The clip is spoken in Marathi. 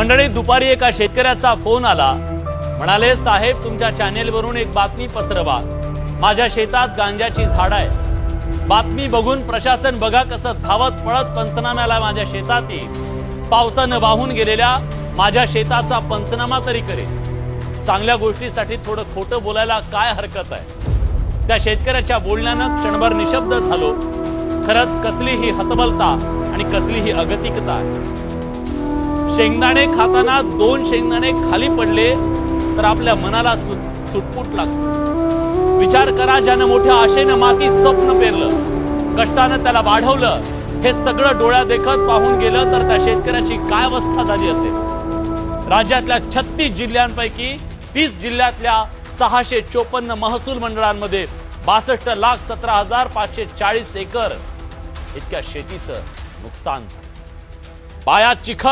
मंडळी दुपारी एका शेतकऱ्याचा फोन आला. म्हणाले साहेब तुमच्या चॅनेलवरून एक बातमी पसरवा. माझ्या शेतात गांजाची झाड आहे बातमी बघून प्रशासन बघा कसं धावत पळत पंचनाम्याला माझ्या शेतात येईल पावसानं वाहून गेलेल्या माझ्या शेताचा पंचनामा तरी करेल. चांगल्या गोष्टीसाठी थोडं खोटं बोलायला काय हरकत आहे? त्या शेतकऱ्याच्या बोलण्यानं क्षणभर निशब्द झालो. खरंच कसलीही हतबलता आणि कसली ही अगतिकता आहे. शेंगदाणे खाताना दोन शेंगदाणे खाली पडले तर आपल्या मनाला चुटपुट लागते. विचार करा ज्यानं मोठ्या आशेनं माती स्वप्न पेरलं कष्टानं त्याला वाढवलं हे सगळं डोळ्या देखत पाहून गेलं तर त्या शेतकऱ्याची काय अवस्था झाली असेल? राज्यातल्या छत्तीस जिल्ह्यांपैकी तीस जिल्ह्यातल्या सहाशे चोपन्न महसूल मंडळांमध्ये बासष्ट लाख सतरा हजार पाचशे चाळीस एकर इतक्या शेतीचं नुकसान झालं. पायात चिखल!